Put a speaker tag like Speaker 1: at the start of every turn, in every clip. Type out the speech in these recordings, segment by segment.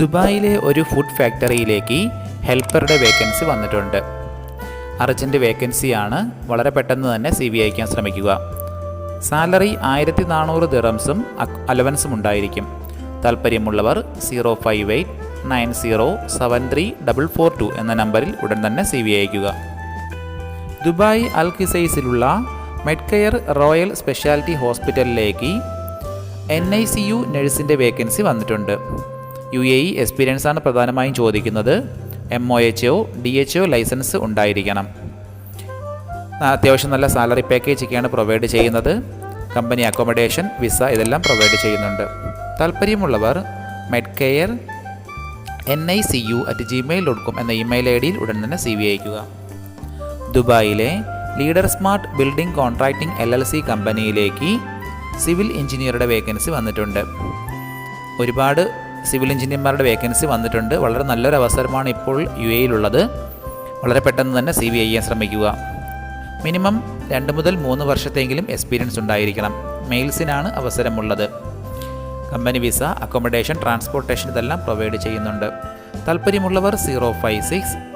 Speaker 1: ദുബായിലെ ഒരു ഫുഡ് ഫാക്ടറിയിലേക്ക് ഹെൽപ്പറുടെ വേക്കൻസി വന്നിട്ടുണ്ട്. അർജന്റ് വേക്കൻസിയാണ് വളരെ പെട്ടെന്ന് തന്നെ സി വി അയക്കാൻ ശ്രമിക്കുക. സാലറി ആയിരത്തി നാനൂറ് ദിറംസും അലവൻസും ഉണ്ടായിരിക്കും. താല്പര്യമുള്ളവർ zero five eight nine zero seven three double four two എന്ന നമ്പറിൽ ഉടൻ തന്നെ സി വി അയക്കുക ദുബായ് അൽ കിസൈസിലുള്ള മെഡ്കെയർ റോയൽ സ്പെഷ്യാലിറ്റി ഹോസ്പിറ്റലിലേക്ക് എൻ ഐ സി യു നഴ്സിന്റെ വേക്കൻസി വന്നിട്ടുണ്ട്. യു എ ഇ എക്സ്പീരിയൻസാണ് പ്രധാനമായും ചോദിക്കുന്നത്. M O H O D H O licence ഉണ്ടായിരിക്കണം. അത്യാവശ്യം നല്ല സാലറി പാക്കേജ് ഒക്കെയാണ് പ്രൊവൈഡ് ചെയ്യുന്നത്. കമ്പനി അക്കോമഡേഷൻ വിസ ഇതെല്ലാം പ്രൊവൈഡ് ചെയ്യുന്നുണ്ട്. താല്പര്യമുള്ളവർ med care N I C U at Gmail dot com എന്ന ഇമെയിൽ ഐ ഡിയിൽ ഉടൻ തന്നെ സി വി അയക്കുക ദുബായിലെ leader smart building contracting L L C കമ്പനിയിലേക്ക് സിവിൽ എഞ്ചിനീയറുടെ വേക്കൻസി വന്നിട്ടുണ്ട്. ഒരുപാട് സിവിൽ എഞ്ചിനീയർമാരുടെ വേക്കൻസി വന്നിട്ടുണ്ട്. വളരെ നല്ലൊരു അവസരമാണ് ഇപ്പോൾ യു എയിലുള്ളത്. വളരെ പെട്ടെന്ന് തന്നെ സി വി ചെയ്യാൻ ശ്രമിക്കുക. മിനിമം രണ്ട് മുതൽ മൂന്ന് വർഷത്തെങ്കിലും എക്സ്പീരിയൻസ് ഉണ്ടായിരിക്കണം. മെയിൽസിനാണ് അവസരമുള്ളത്. കമ്പനി വിസ അക്കോമഡേഷൻ ട്രാൻസ്പോർട്ടേഷൻ ഇതെല്ലാം പ്രൊവൈഡ് ചെയ്യുന്നുണ്ട്. താല്പര്യമുള്ളവർ zero five six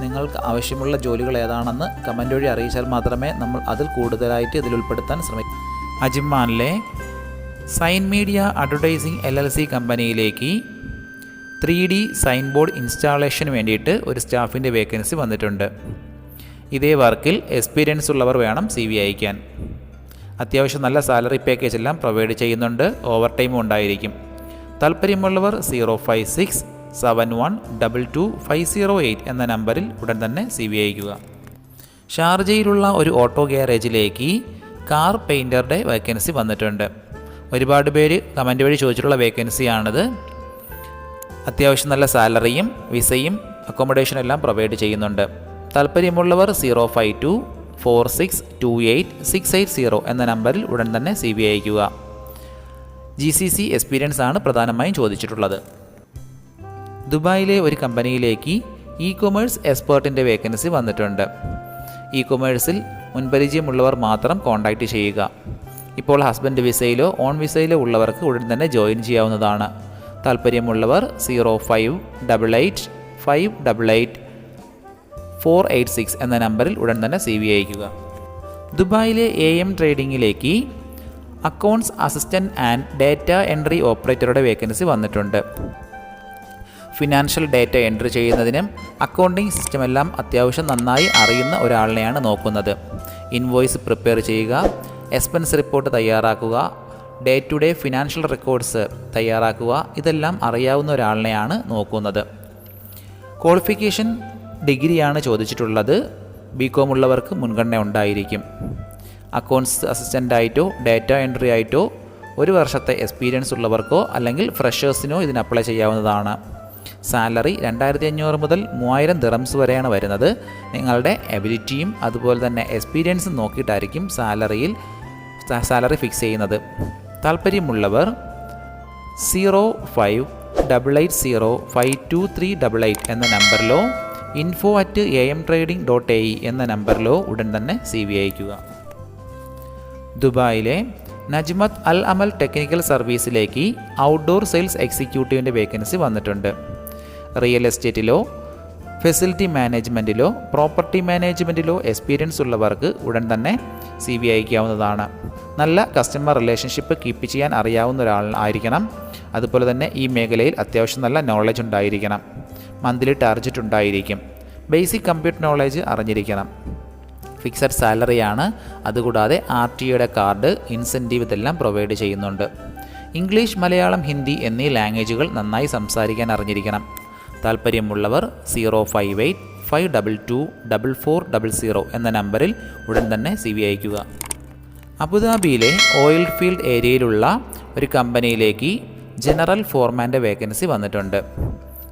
Speaker 2: നിങ്ങൾക്ക് ആവശ്യമുള്ള ജോലികൾ ഏതാണെന്ന് കമന്റ് വഴി അറിയിച്ചാൽ മാത്രമേ നമ്മൾ അതിൽ കൂടുതലായിട്ട് ഇതിൽ ഉൾപ്പെടുത്താൻ ശ്രമിക്കും.
Speaker 1: അജിമാനിലെ sign media advertising L L C കമ്പനിയിലേക്ക് ത്രീ ഡി സൈൻ ബോർഡ് ഇൻസ്റ്റാളേഷന് വേണ്ടിയിട്ട് ഒരു സ്റ്റാഫിന്റെ വേക്കൻസി വന്നിട്ടുണ്ട്. ഇതേ വർക്കിൽ എക്സ്പീരിയൻസ് ഉള്ളവർ വേണം സി വി അയക്കാൻ. അത്യാവശ്യം നല്ല സാലറി പാക്കേജ് എല്ലാം പ്രൊവൈഡ് ചെയ്യുന്നുണ്ട്. ഓവർ ടൈമും ഉണ്ടായിരിക്കും. താല്പര്യമുള്ളവർ zero five six seven one double two five zero eight എന്ന നമ്പറിൽ ഉടൻ തന്നെ സി വി അയക്കുക ഷാർജയിലുള്ള ഒരു ഓട്ടോ ഗ്യാരേജിലേക്ക് കാർ പെയിന്ററുടെ വേക്കൻസി വന്നിട്ടുണ്ട്. ഒരുപാട് പേര് കമന്റ് വഴി ചോദിച്ചിട്ടുള്ള വേക്കൻസിയാണിത്. അത്യാവശ്യം നല്ല സാലറിയും വിസയും അക്കോമഡേഷനും എല്ലാം പ്രൊവൈഡ് ചെയ്യുന്നുണ്ട്. താല്പര്യമുള്ളവർ zero five two four six two eight six eight zero എന്ന നമ്പറിൽ ഉടൻ തന്നെ സി ബി അയക്കുക ജി സി സി എക്സ്പീരിയൻസ് ആണ് പ്രധാനമായും ചോദിച്ചിട്ടുള്ളത്. ദുബായിലെ ഒരു കമ്പനിയിലേക്ക് ഇ കൊമേഴ്സ് എക്സ്പേർട്ടിന്റെ വേക്കൻസി വന്നിട്ടുണ്ട്. ഇ കൊമേഴ്സിൽ മുൻപരിചയമുള്ളവർ മാത്രം കോൺടാക്റ്റ് ചെയ്യുക. ഇപ്പോൾ ഹസ്ബൻഡ് വിസയിലോ ഓൺ വിസയിലോ ഉള്ളവർക്ക് ഉടൻ തന്നെ ജോയിൻ ചെയ്യാവുന്നതാണ്. താല്പര്യമുള്ളവർ zero five double eight five double eight four eight six എന്ന നമ്പറിൽ ഉടൻ തന്നെ സി വി അയക്കുക ദുബായിലെ A M ട്രേഡിങ്ങിലേക്ക് accounts assistant and data entry ഓപ്പറേറ്ററുടെ vacancy വന്നിട്ടുണ്ട്. ഫിനാൻഷ്യൽ ഡേറ്റ എൻട്രി ചെയ്യുന്നതിനും അക്കൗണ്ടിംഗ് സിസ്റ്റം എല്ലാം അത്യാവശ്യം നന്നായി അറിയുന്ന ഒരാളിനെയാണ് നോക്കുന്നത്. ഇൻവോയ്സ് പ്രിപ്പയർ ചെയ്യുക എക്സ്പെൻസ് റിപ്പോർട്ട് തയ്യാറാക്കുക day to day financial records തയ്യാറാക്കുക ഇതെല്ലാം അറിയാവുന്ന ഒരാളിനെയാണ് നോക്കുന്നത്. ക്വാളിഫിക്കേഷൻ ഡിഗ്രിയാണ് ചോദിച്ചിട്ടുള്ളത്. ബി കോം ഉള്ളവർക്ക് മുൻഗണന ഉണ്ടായിരിക്കും. അക്കൗണ്ട്സ് അസിസ്റ്റന്റായിട്ടോ ഡേറ്റ എൻട്രി ആയിട്ടോ ഒരു വർഷത്തെ എക്സ്പീരിയൻസ് ഉള്ളവർക്കോ അല്ലെങ്കിൽ ഫ്രഷേഴ്സിനോ ഇതിന് അപ്ലൈ ചെയ്യാവുന്നതാണ്. സാലറി രണ്ടായിരത്തി അഞ്ഞൂറ് മുതൽ മൂവായിരം ദിറംസ് വരെയാണ് വരുന്നത്. നിങ്ങളുടെ എബിലിറ്റിയും അതുപോലെ തന്നെ എക്സ്പീരിയൻസും നോക്കിയിട്ടായിരിക്കും സാലറിയിൽ സാലറി ഫിക്സ് ചെയ്യുന്നത്. താല്പര്യമുള്ളവർ zero five double eight zero five two three double eight എന്ന നമ്പറിലോ info at A M trading dot A E എന്ന നമ്പറിലോ ഉടൻ തന്നെ സി വി അയക്കുക ദുബായിലെ നജ്മത്ത് അൽ അമൽ ടെക്നിക്കൽ സർവീസിലേക്ക് ഔട്ട്ഡോർ സെയിൽസ് എക്സിക്യൂട്ടീവിന്റെ വേക്കൻസി വന്നിട്ടുണ്ട്. റിയൽ എസ്റ്റേറ്റിലോ ഫെസിലിറ്റി മാനേജ്മെന്റിലോ പ്രോപ്പർട്ടി മാനേജ്മെന്റിലോ എക്സ്പീരിയൻസ് ഉള്ളവർക്ക് ഉടൻ തന്നെ സി വി അയക്കാവുന്നതാണ്. നല്ല കസ്റ്റമർ റിലേഷൻഷിപ്പ് കീപ്പ് ചെയ്യാൻ അറിയാവുന്ന ഒരാൾ ആയിരിക്കണം. അതുപോലെ തന്നെ ഈ മേഖലയിൽ അത്യാവശ്യം നല്ല നോളജ് ഉണ്ടായിരിക്കണം. മന്ത്ലി ടാർജറ്റ് ഉണ്ടായിരിക്കും. ബേസിക് കമ്പ്യൂട്ടർ നോളജ് അറിഞ്ഞിരിക്കണം. ഫിക്സഡ് സാലറിയാണ് അതുകൂടാതെ ആർ ടി കാർഡ് ഇൻസെന്റീവ് ഇതെല്ലാം പ്രൊവൈഡ് ചെയ്യുന്നുണ്ട്. ഇംഗ്ലീഷ് മലയാളം ഹിന്ദി എന്നീ ലാംഗ്വേജുകൾ നന്നായി സംസാരിക്കാൻ അറിഞ്ഞിരിക്കണം. താല്പര്യമുള്ളവർ zero five eight five double two double four double zero എന്ന നമ്പറിൽ ഉടൻ തന്നെ സി വി അയക്കുക അബുദാബിയിലെ ഓയിൽ ഫീൽഡ് ഏരിയയിലുള്ള ഒരു കമ്പനിയിലേക്ക് ജനറൽ ഫോർമാന്റെ വേക്കൻസി വന്നിട്ടുണ്ട്.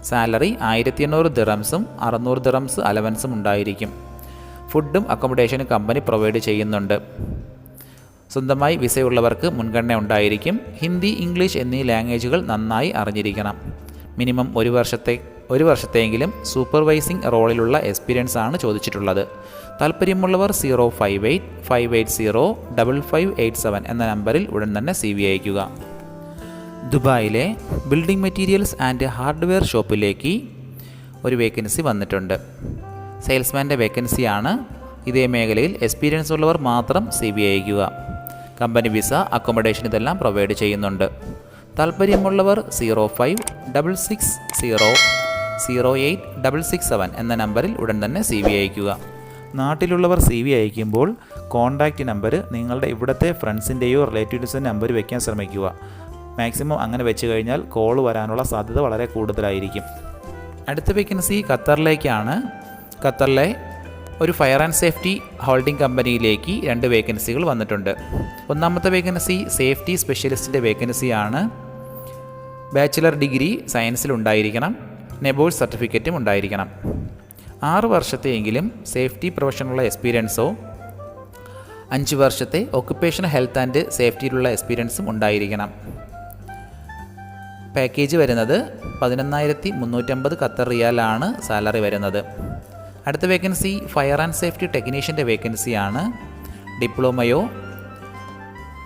Speaker 1: സാലറി ആയിരത്തി എണ്ണൂറ് ദിറംസും അറുന്നൂറ് ദിറംസ് അലവൻസും ഉണ്ടായിരിക്കും. ഫുഡും അക്കോമഡേഷനും കമ്പനി പ്രൊവൈഡ് ചെയ്യുന്നുണ്ട്. സ്വന്തമായി വിസയുള്ളവർക്ക് മുൻഗണന ഉണ്ടായിരിക്കും. ഹിന്ദി ഇംഗ്ലീഷ് എന്നീ ലാംഗ്വേജുകൾ നന്നായി അറിഞ്ഞിരിക്കണം. മിനിമം ഒരു വർഷത്തെ ഒരു വർഷത്തെയെങ്കിലും സൂപ്പർവൈസിംഗ് റോളിലുള്ള എക്സ്പീരിയൻസ് ആണ് ചോദിച്ചിട്ടുള്ളത്. താല്പര്യമുള്ളവർ zero five eight five eight zero double five eight seven എന്ന നമ്പറിൽ ഉടൻ തന്നെ സി വി അയക്കുക ദുബായിലെ ബിൽഡിംഗ് മെറ്റീരിയൽസ് ആൻഡ് ഹാർഡ്വെയർ ഷോപ്പിലേക്ക് ഒരു വേക്കൻസി വന്നിട്ടുണ്ട്. സെയിൽസ്മാന്റെ വേക്കൻസിയാണ്. ഇതേ മേഖലയിൽ എക്സ്പീരിയൻസ് ഉള്ളവർ മാത്രം സി ബി അയക്കുക കമ്പനി വിസ അക്കോമഡേഷൻ ഇതെല്ലാം പ്രൊവൈഡ് ചെയ്യുന്നുണ്ട്. താല്പര്യമുള്ളവർ zero five double six zero zero eight double six seven എന്ന നമ്പറിൽ ഉടൻ തന്നെ സി വി അയക്കുക നാട്ടിലുള്ളവർ സി വി അയക്കുമ്പോൾ കോൺടാക്റ്റ് നമ്പർ നിങ്ങളുടെ ഇവിടുത്തെ ഫ്രണ്ട്സിന്റെയോ റിലേറ്റീവ്സിന്റെ നമ്പർ വയ്ക്കാൻ ശ്രമിക്കുക. മാക്സിമം അങ്ങനെ വെച്ച് കഴിഞ്ഞാൽ കോൾ വരാനുള്ള സാധ്യത വളരെ കൂടുതലായിരിക്കും. അടുത്ത വേക്കൻസി ഖത്തറിലേക്കാണ്. ഖത്തറിലെ ഒരു ഫയർ ആൻഡ് സേഫ്റ്റി ഹോൾഡിംഗ് കമ്പനിയിലേക്ക് രണ്ട് വേക്കൻസികൾ വന്നിട്ടുണ്ട്. ഒന്നാമത്തെ വേക്കൻസി സേഫ്റ്റി സ്പെഷ്യലിസ്റ്റിന്റെ വേക്കൻസിയാണ് ബാച്ചിലർ ഡിഗ്രി സയൻസിൽ ഉണ്ടായിരിക്കണം. നെബോഴ്സ് സർട്ടിഫിക്കറ്റും ഉണ്ടായിരിക്കണം. ആറ് വർഷത്തെയെങ്കിലും സേഫ്റ്റി പ്രൊഫഷനുള്ള എക്സ്പീരിയൻസോ അഞ്ച് വർഷത്തെ ഒക്കുപ്പേഷൻ ഹെൽത്ത് ആൻഡ് സേഫ്റ്റിയിലുള്ള എക്സ്പീരിയൻസും ഉണ്ടായിരിക്കണം. പാക്കേജ് വരുന്നത് പതിനൊന്നായിരത്തി മുന്നൂറ്റമ്പത് ഖത്തർ റിയാലാണ് സാലറി വരുന്നത്. അടുത്ത വേക്കൻസി ഫയർ ആൻഡ് സേഫ്റ്റി ടെക്നീഷ്യന്റെ വേക്കൻസിയാണ്. ഡിപ്ലോമയോ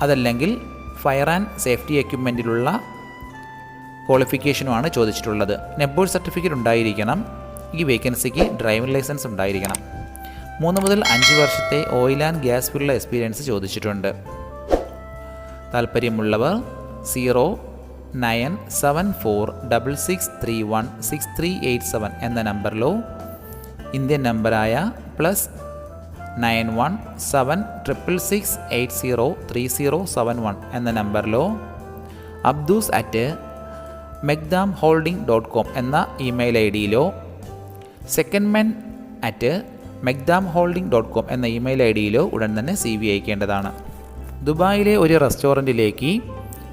Speaker 1: അതല്ലെങ്കിൽ ഫയർ ആൻഡ് സേഫ്റ്റി എക്യുപ്മെന്റിലുള്ള ക്വാളിഫിക്കേഷനുമാണ് ചോദിച്ചിട്ടുള്ളത്. നെബോർഡ് സർട്ടിഫിക്കറ്റ് ഉണ്ടായിരിക്കണം. ഈ വേക്കൻസിക്ക് ഡ്രൈവിംഗ് ലൈസൻസ് ഉണ്ടായിരിക്കണം. മൂന്ന് മുതൽ അഞ്ച് വർഷത്തെ oil and gas field experience ചോദിച്ചിട്ടുണ്ട്. താല്പര്യമുള്ളവർ zero nine seven four double six three one six three eight seven എന്ന നമ്പറിലോ ഇന്ത്യൻ നമ്പറായ plus nine one seven triple six eight zero three zero seven one എന്ന നമ്പറിലോ Abdus at Megdam holding dot com എന്ന email I ഡിയിലോ second men at Megdam holding dot com എന്ന email I ഡിയിലോ ഉടൻ തന്നെ C V അയക്കേണ്ടതാണ്. ദുബായിലെ ഒരു റെസ്റ്റോറന്റിലേക്ക്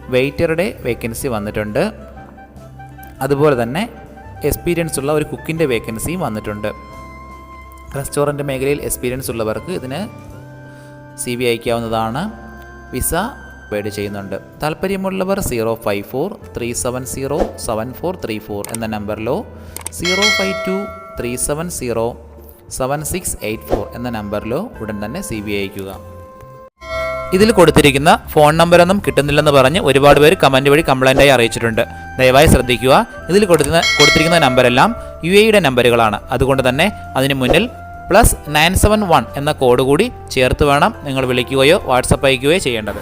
Speaker 1: വെയിറ്ററുടെ vacancy വന്നിട്ടുണ്ട്. അതുപോലെ തന്നെ എക്സ്പീരിയൻസ് ഉള്ള ഒരു കുക്കിന്റെ വേക്കൻസിയും വന്നിട്ടുണ്ട്. റെസ്റ്റോറന്റ് മേഖലയിൽ എക്സ്പീരിയൻസ് ഉള്ളവർക്ക് ഇതിന് സി വി അയക്കാവുന്നതാണ്. വിസ പേഡ് ചെയ്യുന്നുണ്ട്. താല്പര്യമുള്ളവർ zero five four three seven zero seven four three four എന്ന നമ്പറിലോ zero five two three seven zero seven six eight four എന്ന നമ്പറിലോ ഉടൻ തന്നെ സി ബി അയക്കുക ഇതിൽ കൊടുത്തിരിക്കുന്ന ഫോൺ നമ്പറൊന്നും കിട്ടുന്നില്ലെന്ന് പറഞ്ഞ് ഒരുപാട് പേര് കമന്റ് വഴി കംപ്ലൈന്റായി അറിയിച്ചിട്ടുണ്ട്. ദയവായി ശ്രദ്ധിക്കുക. ഇതിൽ കൊടുക്കുന്ന കൊടുത്തിരിക്കുന്ന നമ്പരെല്ലാം യു എയുടെ നമ്പറുകളാണ്. അതുകൊണ്ട് തന്നെ അതിന് മുന്നിൽ പ്ലസ് നയൻ സെവൻ വൺ എന്ന കോഡ് കൂടി ചേർത്ത് വേണം നിങ്ങൾ വിളിക്കുകയോ വാട്സപ്പ് അയക്കുകയോ ചെയ്യേണ്ടത്.